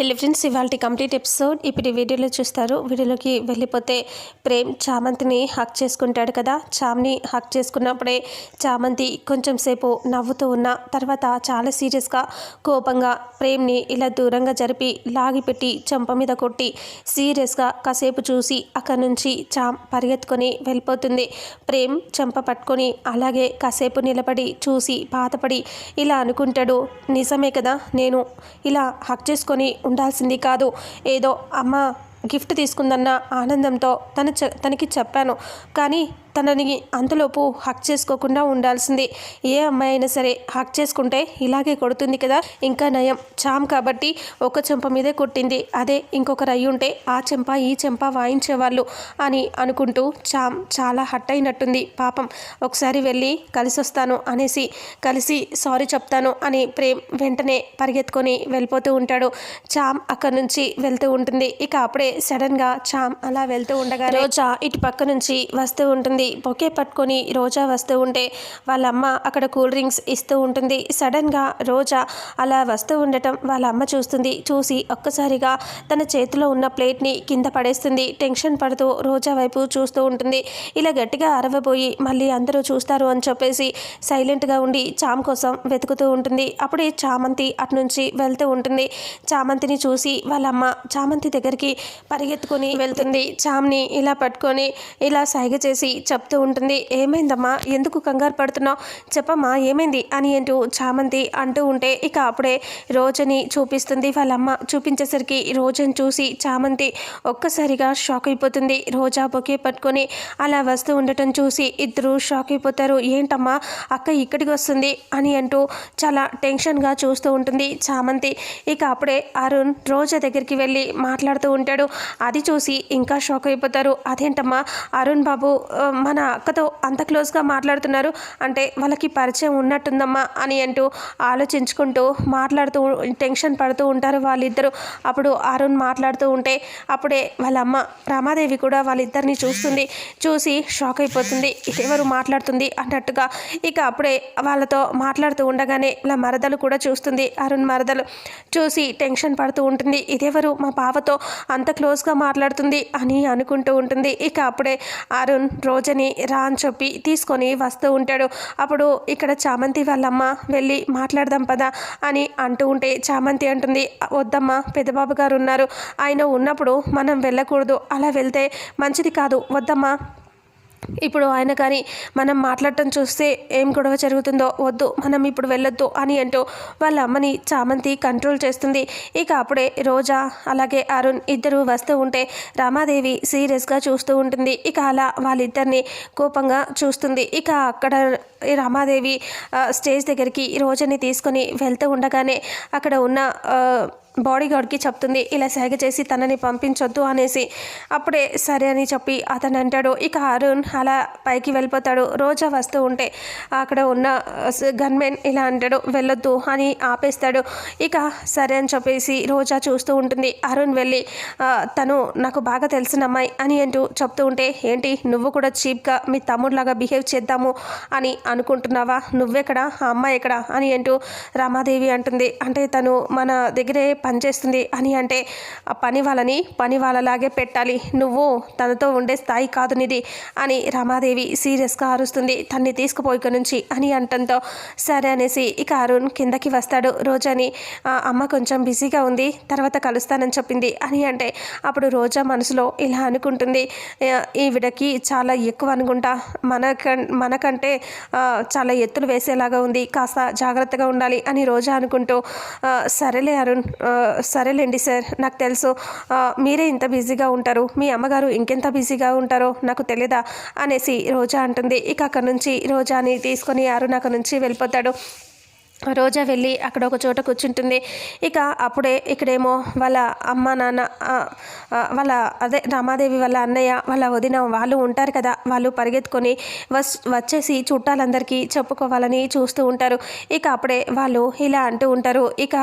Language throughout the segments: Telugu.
హెల్ ఫ్రెండ్స్ ఇవాళ కంప్లీట్ ఎపిసోడ్ ఇప్పుడు వీడియోలో చూస్తారు. వీడియోలోకి వెళ్ళిపోతే ప్రేమ్ చామంతిని హక్ చేసుకుంటాడు కదా. చామ్ని హక్ చేసుకున్నప్పుడే చామంతి కొంచెం సేపు నవ్వుతూ ఉన్న తర్వాత చాలా సీరియస్గా కోపంగా ప్రేమ్ని ఇలా దూరంగా జరిపి లాగిపెట్టి చెంప మీద కొట్టి సీరియస్గా కాసేపు చూసి అక్కడి నుంచి చామ్ పరిగెత్తుకొని వెళ్ళిపోతుంది. ప్రేమ్ చెంప పట్టుకొని అలాగే కాసేపు నిలబడి చూసి బాధపడి ఇలా అనుకుంటాడు నిజమే కదా నేను ఇలా హక్ చేసుకొని ఉండాల్సింది కాదు. ఏదో అమ్మ గిఫ్ట్ తీసుకుందన్న ఆనందంతో తను చె తనకి చెప్పాను. కానీ తనని అంతలోపు హక్ చేసుకోకుండా ఉండాల్సింది. ఏ అమ్మాయి అయినా సరే హక్ చేసుకుంటే ఇలాగే కొడుతుంది కదా. ఇంకా నయం చామ్ కాబట్టి ఒక చెంప మీదే కొట్టింది. అదే ఇంకొకరు అయి ఉంటే ఆ చెంప ఈ చెంప వాయించేవాళ్ళు అని అనుకుంటూ చామ్ చాలా హట్ అయినట్టుంది. పాపం ఒకసారి వెళ్ళి కలిసి వస్తాను అనేసి కలిసి సారీ చెప్తాను అని ప్రేమ్ వెంటనే పరిగెత్తుకొని వెళ్ళిపోతూ ఉంటాడు. చామ్ అక్కడి నుంచి వెళ్తూ ఉంటుంది. ఇక అప్పుడే సడన్గా చామ్ అలా వెళ్తూ ఉండగా రోజా ఇటు పక్క నుంచి వస్తూ ఉంటుంది. బొకే పట్టుకొని రోజా వస్తూ ఉంటే వాళ్ళ అమ్మ అక్కడ కూల్ డ్రింక్స్ ఇస్తూ ఉంటుంది. సడన్గా రోజా అలా వస్తూ ఉండటం వాళ్ళ అమ్మ చూస్తుంది. చూసి ఒక్కసారిగా తన చేతిలో ఉన్న ప్లేట్ని కింద పడేస్తుంది. టెన్షన్ పడుతూ రోజా వైపు చూస్తూ ఉంటుంది. ఇలా గట్టిగా అరవబోయి మళ్ళీ అందరూ చూస్తారు అని చెప్పేసి సైలెంట్గా ఉండి చామ్ కోసం వెతుకుతూ ఉంటుంది. అప్పుడే చామంతి అటు నుంచి వెళ్తూ ఉంటుంది. చామంతిని చూసి వాళ్ళమ్మ చామంతి దగ్గరికి పరిగెత్తుకొని వెళ్తుంది. చామ్ని ఇలా పట్టుకొని ఇలా సైగ చేసి చెప్తూ ఉంటుంది. ఏమైందమ్మా? ఎందుకు కంగారు పడుతున్నావు? చెప్పమ్మా ఏమైంది? అని అంటూ చామంతి అంటూ ఉంటే ఇక అప్పుడే రోజని చూపిస్తుంది. వాళ్ళమ్మ చూపించేసరికి రోజని చూసి చామంతి ఒక్కసారిగా షాక్ అయిపోతుంది. రోజా బొకే పట్టుకొని అలా వస్తూ ఉండటం చూసి ఇద్దరు షాక్ అయిపోతారు. ఏంటమ్మా? అక్క ఇక్కడికి వస్తుంది అని అంటూ చాలా టెన్షన్గా చూస్తూ ఉంటుంది చామంతి. ఇక అప్పుడే అరుణ్ రోజా దగ్గరికి వెళ్ళి మాట్లాడుతూ ఉంటాడు. అది చూసి ఇంకా షాక్ అయిపోతారు. అదేంటమ్మా? అరుణ్ బాబు మన అక్కతో అంత క్లోజ్గా మాట్లాడుతున్నారు. అంటే వాళ్ళకి పరిచయం ఉన్నట్టుందమ్మా అని అంటూ ఆలోచించుకుంటూ మాట్లాడుతూ టెన్షన్ పడుతూ ఉంటారు వాళ్ళిద్దరూ. అప్పుడు అరుణ్ మాట్లాడుతూ ఉంటే అప్పుడే వాళ్ళ అమ్మ రమాదేవి కూడా వాళ్ళిద్దరిని చూస్తుంది. చూసి షాక్ అయిపోతుంది. ఇదెవరు మాట్లాడుతుంది? అన్నట్టుగా ఇక అప్పుడే వాళ్ళతో మాట్లాడుతూ ఉండగానే వాళ్ళ మరదలు కూడా చూస్తుంది. అరుణ్ మరదలు చూసి టెన్షన్ పడుతూ ఉంటుంది. ఇదెవరు? మా బావతో అంత క్లోజ్గా మాట్లాడుతుంది అని అనుకుంటూ ఉంటుంది. ఇక అప్పుడే అరుణ్ రాజని రా అని చెప్పి తీసుకొని వస్తూ ఉంటాడు. అప్పుడు ఇక్కడ చామంతి వాళ్ళమ్మ వెళ్ళి మాట్లాడదాం పదా అని అంటూ ఉంటే చామంతి అంటుంది వద్దమ్మా పెద్దబాబు గారు ఉన్నారు. ఆయన ఉన్నప్పుడు మనం వెళ్ళకూడదు. అలా వెళ్తే మంచిది కాదు. వద్దమ్మా ఇప్పుడు ఆయన కానీ మనం మాట్లాడటం చూస్తే ఏం గొడవ జరుగుతుందో వద్దు మనం ఇప్పుడు వెళ్ళొద్దు అని అంటూ వాళ్ళ అమ్మని చామంతి కంట్రోల్ చేస్తుంది. ఇక అప్పుడే రోజా అలాగే అరుణ్ ఇద్దరు వస్తూ ఉంటే రామాదేవి సీరియస్గా చూస్తూ ఉంటుంది. ఇక అలా వాళ్ళిద్దరిని కోపంగా చూస్తుంది. ఇక అక్కడ ఈ రామాదేవి స్టేజ్ దగ్గరికి రోజాని తీసుకొని వెళ్తూ ఉండగానే అక్కడ ఉన్న బాడీగార్డ్కి బాడీ గార్డ్కి చెప్తుంది ఇలా సేగ చేసి తనని పంపించొద్దు అనేసి. అప్పుడే సరే అని చెప్పి అతను అంటాడు ఇక అరుణ్ అలా పైకి వెళ్ళిపోతాడు రోజా వస్తూ ఉంటే అక్కడ ఉన్న గన్మెన్ ఇలా అంటాడు వెళ్ళొద్దు అని ఆపేస్తాడు. ఇక సరే అని చెప్పేసి రోజా చూస్తూ ఉంటుంది అరుణ్ వెళ్ళి తను నాకు బాగా తెలిసిన అమ్మాయి అని అంటూ చెప్తూ ఉంటే ఏంటి నువ్వు కూడా చీప్గా మీ తమ్ముడిలాగా బిహేవ్ చేద్దాము అని అనుకుంటున్నావా? నువ్వెక్కడ? ఆ అమ్మాయి ఎక్కడ? అని అంటూ రామాదేవి అంటుంది అంటే తను మన దగ్గరే పనిచేస్తుంది అని అంటే ఆ పని వాళ్ళని పని వాళ్ళలాగే పెట్టాలి. నువ్వు తనతో ఉండే స్థాయి కాదు నిది అని రమాదేవి సీరియస్గా అరుస్తుంది. తన్ని తీసుకుపోయి ఇక్కడి నుంచి అని అంటంతో సరే అనేసి ఇక అరుణ్ కిందకి వస్తాడు. రోజాని అమ్మ కొంచెం బిజీగా ఉంది. తర్వాత కలుస్తానని చెప్పింది అని అంటే అప్పుడు రోజా మనసులో ఇలా అనుకుంటుంది. ఈవిడకి చాలా ఎక్కువ అనుకుంటా. మన మనకంటే చాలా ఎత్తులు వేసేలాగా ఉంది. కాస్త జాగ్రత్తగా ఉండాలి అని రోజా అనుకుంటూ సరేలే అరుణ్ సరేలేండి సార్ నాకు తెలుసు. మీరే ఇంత బిజీగా ఉంటారు. మీ అమ్మగారు ఇంకెంత బిజీగా ఉంటారో నాకు తెలియదా అనేసి రోజా అంటుంది. ఇక అక్కడ నుంచి రోజాని తీసుకొని అరుణ్ అక్కడ నుంచి వెళ్ళిపోతాడు. రోజా వెళ్ళి అక్కడ ఒక చోట కూర్చుంటుంది. ఇక అప్పుడే ఇక్కడేమో వాళ్ళ అమ్మ నాన్న వాళ్ళ అదే రమాదేవి వాళ్ళ అన్నయ్య వాళ్ళ వదిన వాళ్ళు ఉంటారు కదా. వాళ్ళు పరిగెత్తుకొని వస్ వచ్చేసి చుట్టాలందరికీ చెప్పుకోవాలని చూస్తూ ఉంటారు. ఇక అప్పుడే వాళ్ళు ఇలా అంటూ ఉంటారు. ఇక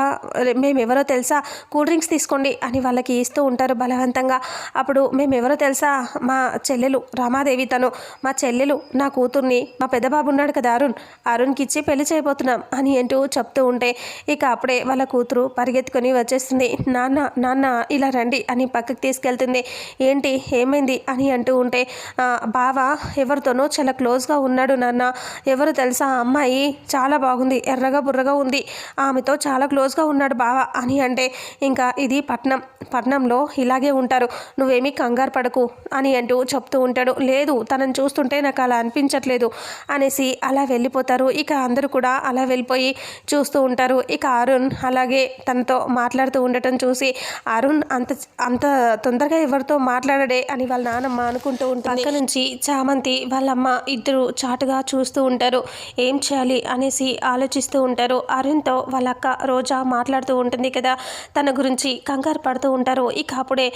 మేము ఎవరో తెలుసా? కూల్ డ్రింక్స్ తీసుకోండి అని వాళ్ళకి ఇస్తూ ఉంటారు బలవంతంగా. అప్పుడు మేము ఎవరో తెలుసా? మా చెల్లెలు రామాదేవి తను. మా చెల్లెలు నా కూతుర్ని మా పెద్దబాబు ఉన్నాడు కదా అరుణ్. అరుణ్కి ఇచ్చి పెళ్ళి చేయబోతున్నాం అని అంటూ చెప్తూ ఉంటే ఇక అప్పుడే వాళ్ళ కూతురు పరిగెత్తుకొని వచ్చేస్తుంది నాన్న నాన్న ఇలా రండి అని పక్కకి తీసుకెళ్తుంది. ఏంటి ఏమైంది? అని అంటూ ఉంటే బావ ఎవరితోనో చాలా క్లోజ్గా ఉన్నాడు నాన్న. ఎవరు తెలుసా? ఆ అమ్మాయి చాలా బాగుంది ఎర్రగా బుర్రగా ఉంది. ఆమెతో చాలా క్లోజ్గా ఉన్నాడు బావ అని అంటే ఇంకా ఇది పట్నం పట్నంలో ఇలాగే ఉంటారు. నువ్వేమీ కంగారు పడకు అని అంటూ చెప్తూ ఉంటాడు. లేదు తనని చూస్తుంటే నాకు అలా అనిపించట్లేదు అనేసి అలా వెళ్ళిపోతారు. ఇక అందరూ కూడా అలా వెళ్ళిపోయి చూస్తూ ఉంటారు. ఇక అరుణ్ అలాగే తనతో మాట్లాడుతూ ఉండటం చూసి అరుణ్ అంత అంత తొందరగా ఎవరితో మాట్లాడడే అని వాళ్ళ నాన్నమ్మ అనుకుంటూ ఉంటుంది. పక్క నుంచి చామంతి వాళ్ళమ్మ ఇద్దరు చాటుగా చూస్తూ ఉంటారు. ఏం చేయాలి అనేసి ఆలోచిస్తూ ఉంటారు. అరుణ్తో వాళ్ళ అక్క రోజా మాట్లాడుతూ ఉంటుంది కదా. తన గురించి కంగారు పడుతూ ఉంటారు. ఇక అప్పుడే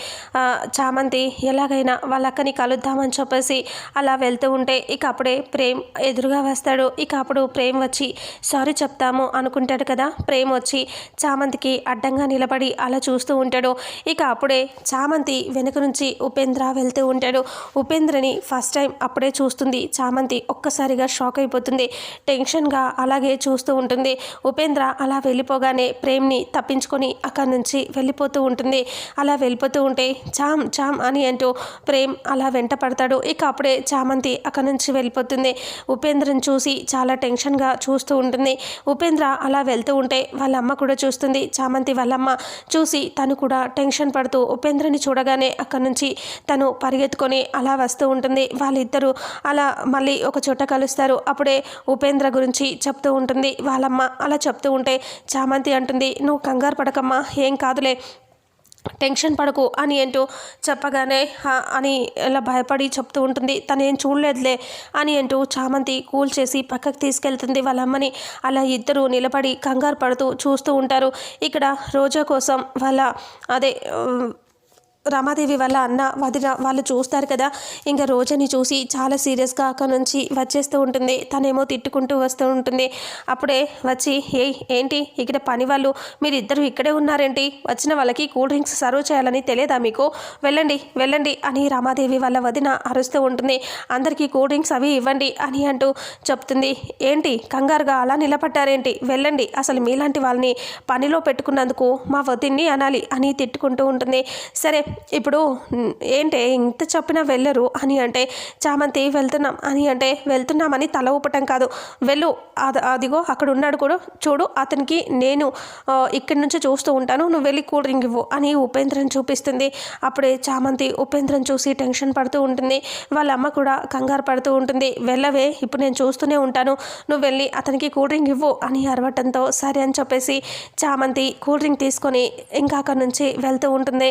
చామంతి ఎలాగైనా వాళ్ళ అక్కని కలుద్దామని చెప్పేసి అలా వెళ్తూ ఉంటే ఇక అప్పుడే ప్రేమ్ ఎదురుగా వస్తాడు. ఇక అప్పుడు ప్రేమ్ వచ్చి సారీ చెప్తాము అనుకుంటాడు కదా. ప్రేమ్ వచ్చి చామంతికి అడ్డంగా నిలబడి అలా చూస్తూ ఉంటాడు. ఇక అప్పుడే చామంతి వెనుక నుంచి ఉపేంద్ర వెళ్తూ ఉంటాడు. ఉపేంద్రని ఫస్ట్ టైం అప్పుడే చూస్తుంది. చామంతి ఒక్కసారిగా షాక్ అయిపోతుంది. టెన్షన్గా అలాగే చూస్తూ ఉంటుంది. ఉపేంద్ర అలా వెళ్ళిపోగానే ప్రేమ్ని తప్పించుకొని అక్కడి నుంచి వెళ్ళిపోతూ ఉంటుంది. అలా వెళ్ళిపోతూ ఉంటే చామ్ చామ్ అని అంటూ ప్రేమ్ అలా వెంట పడతాడు. ఇక అప్పుడే చామంతి అక్కడి నుంచి వెళ్ళిపోతుంది. ఉపేంద్రని చూసి చాలా టెన్షన్గా చూస్తూ ఉంటుంది. ఉపేంద్ర అలా వెళ్తూ ఉంటే వాళ్ళ అమ్మ కూడా చూస్తుంది. చామంతి వాళ్ళమ్మ చూసి తను కూడా టెన్షన్ పడుతూ ఉపేంద్రని చూడగానే అక్కడి నుంచి తను పరిగెత్తుకొని అలా వస్తూ ఉంటుంది. వాళ్ళిద్దరూ అలా మళ్ళీ ఒక చోట కలుస్తారు. అప్పుడే ఉపేంద్ర గురించి చెప్తూ ఉంటుంది. వాళ్ళమ్మ అలా చెప్తూ ఉంటే చామంతి అంటుంది నువ్వు కంగారు పడకమ్మా ఏం కాదులే. టెన్షన్ పడకు అని ఏంటో చెప్పగానే అని ఇలా భయపడి చెప్తూ ఉంటుంది. తను ఏం చూడలేదులే అని అంటూ చామంతి కూల్ చేసి పక్కకు తీసుకెళ్తుంది వాళ్ళ అమ్మని. అలా ఇద్దరు నిలబడి కంగారు పడుతూ చూస్తూ ఉంటారు. ఇక్కడ రోజా కోసం వాళ్ళ అదే రమాదేవి వల్ల అన్న వదిన వాళ్ళు చూస్తారు కదా. ఇంకా రోజని చూసి చాలా సీరియస్గా అక్కడ నుంచి వచ్చేస్తూ ఉంటుంది. తనేమో తిట్టుకుంటూ వస్తూ ఉంటుంది. అప్పుడే వచ్చి ఏ ఏంటి? ఇక్కడ పని వాళ్ళు మీరిద్దరు ఇక్కడే ఉన్నారేంటి? వచ్చిన వాళ్ళకి కూల్ డ్రింక్స్ సర్వ్ చేయాలని తెలియదా మీకు? వెళ్ళండి వెళ్ళండి అని రమాదేవి వాళ్ళ వదిన అరుస్తూ ఉంటుంది. అందరికీ కూల్ డ్రింక్స్ అవి ఇవ్వండి అని అంటూ చెప్తుంది. ఏంటి? కంగారుగా అలా నిలబడ్డారేంటి? వెళ్ళండి. అసలు మీలాంటి వాళ్ళని పనిలో పెట్టుకున్నందుకు మా వదిన్ని అనాలి అని తిట్టుకుంటూ ఉంటుంది. సరే ఇప్పుడు ఏంటే ఇంత చెప్పినా వెళ్ళరు అని అంటే చామంతి వెళ్తున్నాం అని అంటే వెళ్తున్నామని తల ఊపటం కాదు. వెళ్ళు అది అదిగో అక్కడ ఉన్నాడు కూడా చూడు అతనికి నేను ఇక్కడి నుంచి చూస్తూ ఉంటాను నువ్వు వెళ్ళి కూల్ డ్రింక్ ఇవ్వు అని ఉపేంద్రని చూపిస్తుంది. అప్పుడే చామంతి ఉపేంద్రని చూసి టెన్షన్ పడుతూ ఉంటుంది. వాళ్ళ అమ్మ కూడా కంగారు పడుతూ ఉంటుంది. వెళ్ళవే ఇప్పుడు నేను చూస్తూనే ఉంటాను. నువ్వు వెళ్ళి అతనికి కూల్ డ్రింక్ ఇవ్వు అని అరవటంతో సరే అని చెప్పేసి చామంతి కూల్ డ్రింక్ తీసుకొని ఇంకా అక్కడి నుంచి వెళ్తూ ఉంటుంది.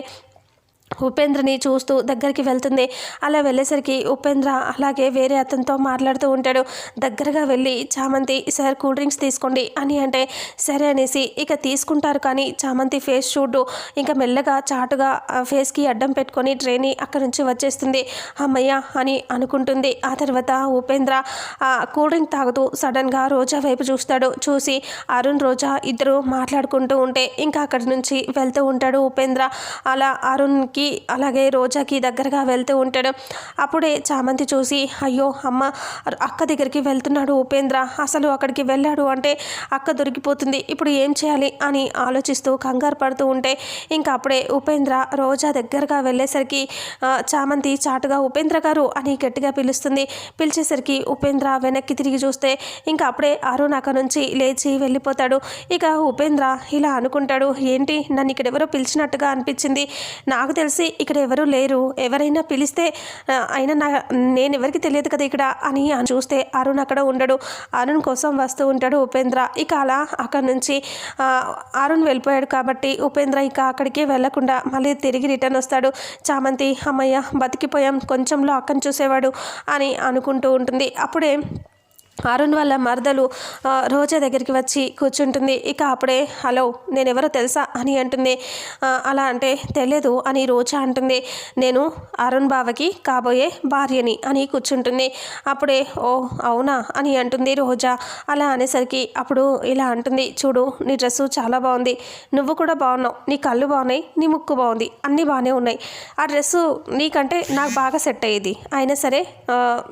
ఉపేంద్రని చూస్తూ దగ్గరికి వెళ్తుంది. అలా వెళ్ళేసరికి ఉపేంద్ర అలాగే వేరే అతనితో మాట్లాడుతూ ఉంటాడు. దగ్గరగా వెళ్ళి చామంతి సార్ కూల్ డ్రింక్స్ తీసుకోండి అని అంటే సరే అనేసి ఇక తీసుకుంటారు కానీ చామంతి ఫేస్ చూడు ఇంకా మెల్లగా చాటుగా ఫేస్కి అడ్డం పెట్టుకొని ట్రైని అక్కడి నుంచి వచ్చేస్తుంది. అమ్మయ్య అని అనుకుంటుంది. ఆ తర్వాత ఉపేంద్ర ఆ కూల్ డ్రింక్ తాగుతూ సడన్గా రోజా వైపు చూస్తాడు. చూసి అరుణ్ రోజా ఇద్దరు మాట్లాడుకుంటూ ఉంటే ఇంకా అక్కడి నుంచి వెళ్తూ ఉంటాడు ఉపేంద్ర. అలా అరుణ్కి అలాగే రోజాకి దగ్గరగా వెళ్తూ ఉంటాడు. అప్పుడే చామంతి చూసి అయ్యో అమ్మ అక్క దగ్గరికి వెళ్తున్నాడు ఉపేంద్ర. అసలు అక్కడికి వెళ్ళాడు అంటే అక్క దొరికిపోతుంది. ఇప్పుడు ఏం చేయాలి? అని ఆలోచిస్తూ కంగారు పడుతూ ఉంటే ఇంకా అప్పుడే ఉపేంద్ర రోజా దగ్గరగా వెళ్ళేసరికి చామంతి చాటుగా ఉపేంద్ర గారు అని గట్టిగా పిలుస్తుంది. పిలిచేసరికి ఉపేంద్ర వెనక్కి తిరిగి చూస్తే ఇంకా అప్పుడే అరుణ్ అక్క నుంచి లేచి వెళ్ళిపోతాడు. ఇక ఉపేంద్ర ఇలా అనుకుంటాడు ఏంటి? నన్ను ఇక్కడ ఎవరో పిలిచినట్టుగా అనిపించింది. నాకు తెలిసి ఇక్కడ ఎవరు లేరు. ఎవరైనా పిలిస్తే అయినా నా నేను ఎవరికి తెలియదు కదా ఇక్కడ అని చూస్తే అరుణ్ అక్కడ ఉండడు. అరుణ్ కోసం వస్తూ ఉంటాడు ఉపేంద్ర. ఇక అలా అక్కడ నుంచి అరుణ్ వెళ్ళిపోయాడు కాబట్టి ఉపేంద్ర ఇక అక్కడికి వెళ్ళకుండా మళ్ళీ తిరిగి రిటర్న్ వస్తాడు. చామంతి అమ్మయ్య బతికిపోయాం. కొంచెంలో అక్కను చూసేవాడు అని అనుకుంటూ ఉంటుంది. అప్పుడే అరుణ్ వాళ్ళ మరదలు రోజా దగ్గరికి వచ్చి కూర్చుంటుంది. ఇక అప్పుడే హలో నేను ఎవరో తెలుసా? అని అంటుంది. అలా అంటే తెలియదు అని రోజా అంటుంది. నేను అరుణ్ బావకి కాబోయే భార్యని అని కూర్చుంటుంది. అప్పుడే ఓ అవునా? అని అంటుంది రోజా. అలా అనేసరికి అప్పుడు ఇలా అంటుంది. చూడు నీ డ్రెస్సు చాలా బాగుంది. నువ్వు కూడా బాగున్నావు. నీ కళ్ళు బాగున్నాయి. నీ ముక్కు బాగుంది. అన్నీ బాగానే ఉన్నాయి. ఆ డ్రెస్సు నీకంటే నాకు బాగా సెట్ అయ్యేది. అయినా సరే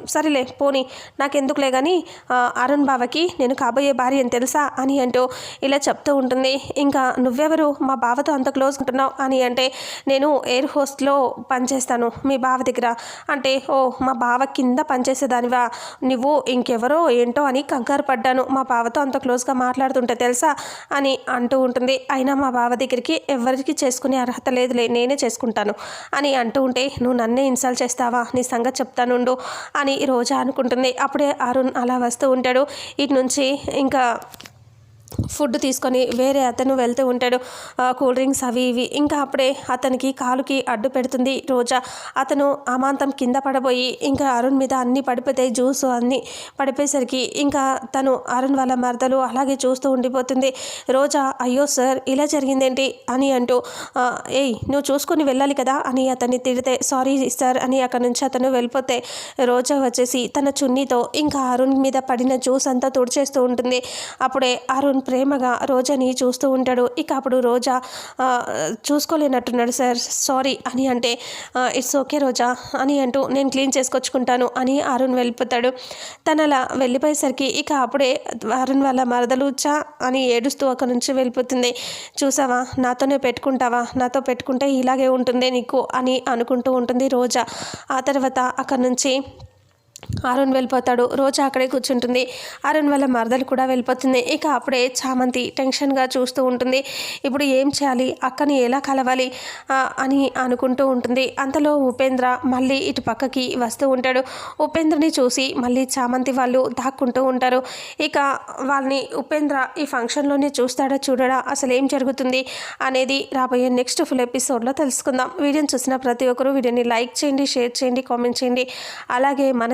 సరేలే పోనీ. నాకెందుకులే కానీ అరుణ్ బావకి నేను కాబోయే భార్య అని తెలుసా? అని అంటూ ఇలా చెప్తూ ఉంటుంది. ఇంకా నువ్వెవరు? మా బావతో అంత క్లోజ్ ఉంటున్నావు? అని అంటే నేను ఎయిర్ హోస్ట్లో పనిచేస్తాను మీ బావ దగ్గర. అంటే ఓ మా బావ కింద పనిచేసేదానివా? నువ్వు ఇంకెవరో ఏంటో అని కంగారు పడ్డాను. మా బావతో అంత క్లోజ్గా మాట్లాడుతుంటే తెలుసా? అని అంటూ ఉంటుంది. అయినా మా బావ దగ్గరికి ఎవరికి చేసుకునే అర్హత లేదులే నేనే చేసుకుంటాను. అని అంటూ ఉంటే నువ్వు నన్నే ఇన్సల్ట్ చేస్తావా? నీ సంగతి చెప్తానుండు. అని రోజా అనుకుంటుంది. అప్పుడే అరుణ్ అలా వస్తూ ఉంటాడు. ఇటు నుంచి ఇంకా ఫుడ్ తీసుకొని వేరే అతను వెళ్తూ ఉంటాడు. కూల్ డ్రింక్స్ అవి ఇవి. ఇంకా అప్పుడే అతనికి కాలుకి అడ్డు పెడుతుంది రోజా. అతను అమాంతం కింద పడబోయి ఇంకా అరుణ్ మీద అన్నీ పడిపోతాయి జ్యూస్ అన్నీ పడిపోయేసరికి ఇంకా తను అరుణ్ వాళ్ళ మరదలు అలాగే చూస్తూ ఉండిపోతుంది. రోజా అయ్యో సార్ ఇలా జరిగిందేంటి? అని అంటూ ఏయ్ నువ్వు చూసుకొని వెళ్ళాలి కదా? అని అతన్ని తిడితే సారీ సార్ అని అక్కడి నుంచి అతను వెళ్ళిపోతే రోజా వచ్చేసి తన చున్నీతో ఇంకా అరుణ్ మీద పడిన జ్యూస్ అంతా తుడిచేస్తూ ఉంటుంది. అప్పుడే అరుణ్ ప్రేమగా రోజాని చూస్తూ ఉంటాడు. ఇక అప్పుడు రోజా చూసుకోలేనట్టున్నాడు సార్. సారీ అని అంటే ఇట్స్ ఓకే రోజా అని అంటూ నేను క్లీన్ చేసుకొచ్చుకుంటాను అని అరుణ్ వెళ్ళిపోతాడు. తను అలా వెళ్ళిపోయేసరికి ఇక అప్పుడే అరుణ్ వాళ్ళ మరదలు చా అని ఏడుస్తూ అక్కడి నుంచి వెళ్ళిపోతుంది. చూసావా? నాతోనే పెట్టుకుంటావా? నాతో పెట్టుకుంటే ఇలాగే ఉంటుంది నీకు అని అనుకుంటూ ఉంటుంది రోజా. ఆ తర్వాత అక్కడి నుంచి అరుణ్ వెళ్ళిపోతాడు. రోజా అక్కడే కూర్చుంటుంది. అరుణ్ వాళ్ళ మరదలు కూడా వెళ్ళిపోతుంది. ఇక అప్పుడే చామంతి టెన్షన్గా చూస్తూ ఉంటుంది. ఇప్పుడు ఏం చేయాలి? అక్కని ఎలా కలవాలి? అని అనుకుంటూ ఉంటుంది. అంతలో ఉపేంద్ర మళ్ళీ ఇటు పక్కకి వస్తూ ఉంటాడు. ఉపేంద్రని చూసి మళ్ళీ చామంతి వాళ్ళు దాక్కుంటూ ఉంటారు. ఇక వాళ్ళని ఉపేంద్ర ఈ ఫంక్షన్లోనే చూస్తాడా చూడడా? అసలు ఏం జరుగుతుంది? అనేది రాబోయే నెక్స్ట్ ఫుల్ ఎపిసోడ్లో తెలుసుకుందాం. వీడియోని చూసిన ప్రతి ఒక్కరూ వీడియోని లైక్ చేయండి షేర్ చేయండి కామెంట్ చేయండి. అలాగే మన